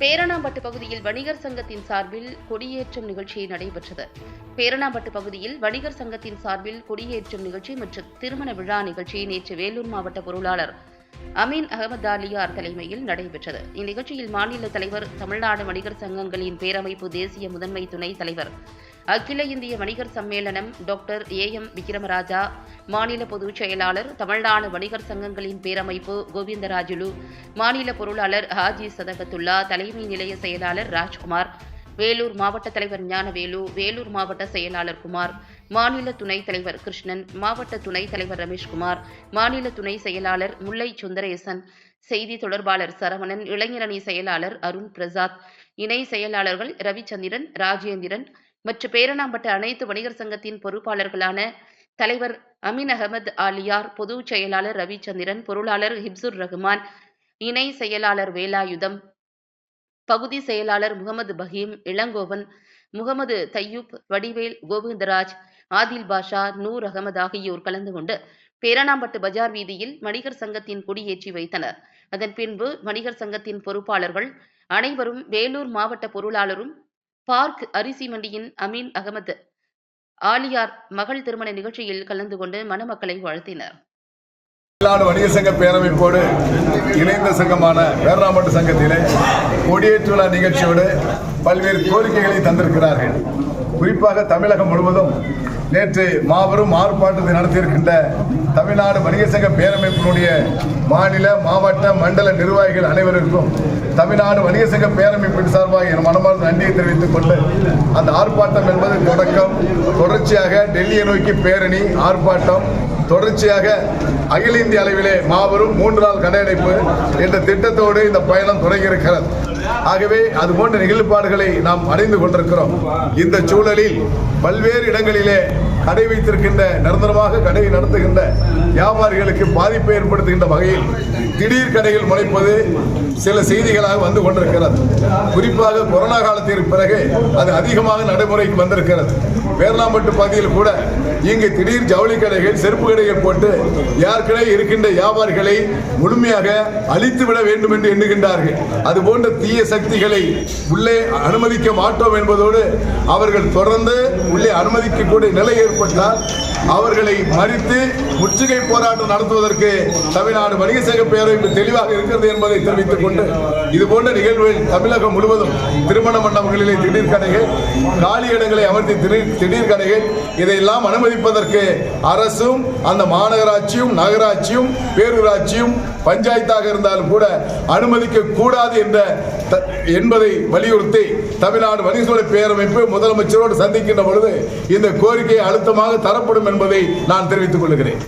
பேரணாம்பட்டு பகுதியில் வணிகர் சங்கத்தின் சார்பில் கொடியேற்றம் நிகழ்ச்சி நடைபெற்றது. பேரணாம்பட்டு பகுதியில் வணிகர் சங்கத்தின் சார்பில் கொடியேற்றம் நிகழ்ச்சி மற்றும் திருமண விழா நிகழ்ச்சி நேற்று வேலூர் மாவட்ட பொருளாளர் அமீன் அகமது அலியார் தலைமையில் நடைபெற்றது. இந்நிகழ்ச்சியில் மாநில தலைவர் தமிழ்நாடு வணிகர் சங்கங்களின் பேரமைப்பு தேசிய முதன்மை துணைத் தலைவர் அகில இந்திய வணிகர் சம்மேளனம் டாக்டர் ஏ எம் விக்ரமராஜா மாநில பொதுச் செயலாளர் தமிழ்நாடு வணிகர் சங்கங்களின் பேரமைப்பு கோவிந்தராஜுலு மாநில பொருளாளர் ஹாஜி சதகத்துல்லா தலைமை நிலைய செயலாளர் ராஜ்குமார் வேலூர் மாவட்ட தலைவர் ஞானவேலு வேலூர் மாவட்ட செயலாளர் குமார் மாநில துணைத் தலைவர் கிருஷ்ணன் மாவட்ட துணைத் தலைவர் ரமேஷ்குமார் மாநில துணை செயலாளர் முல்லை சுந்தரேசன் செய்தி தொடர்பாளர் சரவணன் இளைஞரணி செயலாளர் அருண் பிரசாத் இணை செயலாளர்கள் ரவிச்சந்திரன் ராஜேந்திரன் மற்றும் பேரணாம்பட்டு அனைத்து வணிகர் சங்கத்தின் பொறுப்பாளர்களான தலைவர் அமீன் அகமது ஆலியார் பொதுச் செயலாளர் ரவிச்சந்திரன் பொருளாளர் ஹிப்சுர் ரஹ்மான் இணை செயலாளர் வேலாயுதம் பகுதி செயலாளர் முகமது பஹீம் இளங்கோவன் முகமது தையூப் வடிவேல் கோவிந்தராஜ் ஆதில் பாஷா நூர் அகமது ஆகியோர் கலந்து கொண்டு பேரணாம்பட்டு பஜார் வீதியில் வணிகர் சங்கத்தின் கொடியேற்றி வைத்தனர். அதன் பின்பு வணிகர் சங்கத்தின் பொறுப்பாளர்கள் அனைவரும் வேலூர் மாவட்ட பொருளாளரும் பார்க் அரிசி மண்டியின் அமீன் அகமது. ஆலியார் மகள் திருமண நிகழ்ச்சியில் கலந்து கொண்டு மணமக்களை வாழ்த்தினர். தமிழ்நாடு வணிக சங்க பேரமைப்போடு இணைந்த சங்கமான வேறாம்பட்டு சங்கத்திலே கொடியேற்று விழா நிகழ்ச்சியோடு பல்வேறு கோரிக்கைகளை தந்திருக்கிறார்கள். குறிப்பாக தமிழகம் முழுவதும் நேற்று மாபெரும் ஆர்ப்பாட்டத்தை நடத்தியிருக்கின்ற தமிழ்நாடு வணிக சங்க பேரமைப்பினுடைய மாநில மாவட்ட மண்டல நிர்வாகிகள் அனைவருக்கும் தமிழ்நாடு வணிக சங்க பேரமைப்பின் சார்பாக என் மனமார்ந்த நன்றியை தெரிவித்துக் கொண்டு அந்த ஆர்ப்பாட்டம் என்பது தொடக்கம். தொடர்ச்சியாக டெல்லியை நோக்கி பேரணி ஆர்ப்பாட்டம். தொடர்ச்சியாக அகில இந்திய அளவிலே மாபெரும் மூன்று நாள் கடையடைப்பு என்ற திட்டத்தோடு இந்த பயணம் தொடங்கியிருக்கிறது. ஆகவே அது போன்ற நிகழ்ப்பாடுகளை நாம் அடைந்து கொண்டிருக்கிறோம். இந்த சூழலில் பல்வேறு இடங்களிலே கடை வைத்திருக்கின்ற நிரந்தரமாக கடை நடத்துகின்ற வியாபாரிகளுக்கு பாதிப்பை ஏற்படுத்துகின்ற வகையில் திடீர் கடைகள் முளைப்பது சில செய்திகளாக வந்து கொண்டிருக்கிறது. குறிப்பாக கொரோனா காலத்திற்கு பிறகு அது அதிகமாக நடைமுறைக்கு வந்திருக்கிறது. வேர்லாம்பட்டு பகுதியில் கூட இங்கு திடீர் ஜவுளி கடைகள் செருப்பு கடைகள் போட்டு ஏற்கனவே இருக்கின்ற வியாபாரிகளை முழுமையாக அழித்து விட வேண்டும் என்று எண்ணுகின்றார்கள். அது போன்ற தீய சக்திகளை உள்ளே அனுமதிக்க மாட்டோம் என்பதோடு அவர்கள் தொடர்ந்து உள்ளே அனுமதிக்கக்கூடிய நிலை ஏற்பட்டால் அவர்களை மறித்து முற்றுகை போராட்டம் நடத்துவதற்கு தமிழ்நாடு வணிக சங்க பேரவை தெளிவாக இருக்கிறது என்பதை தெரிவித்துக் கொண்டு இது போன்ற நிகழ்வுகள் தமிழகம் முழுவதும் திருமண மண்டபங்களிலே திடீர் கடைகள் காலி இடங்களை அமர்த்தி திடீர் திடீர் கடைகள் இதையெல்லாம் அனுமதிப்பதற்கு அரசும் அந்த மாநகராட்சியும் நகராட்சியும் பேரூராட்சியும் பஞ்சாயத்தாக இருந்தாலும் கூட அனுமதிக்க கூடாது என்ற த- என்பதை வலியுறுத்தி தமிழ்நாடு வணிகத்துறை பேரமைப்பு முதலமைச்சரோடு சந்திக்கின்ற பொழுது இந்த கோரிக்கை அழுத்தமாக தரப்படும் என்பதை நான் தெரிவித்துக் கொள்கிறேன்.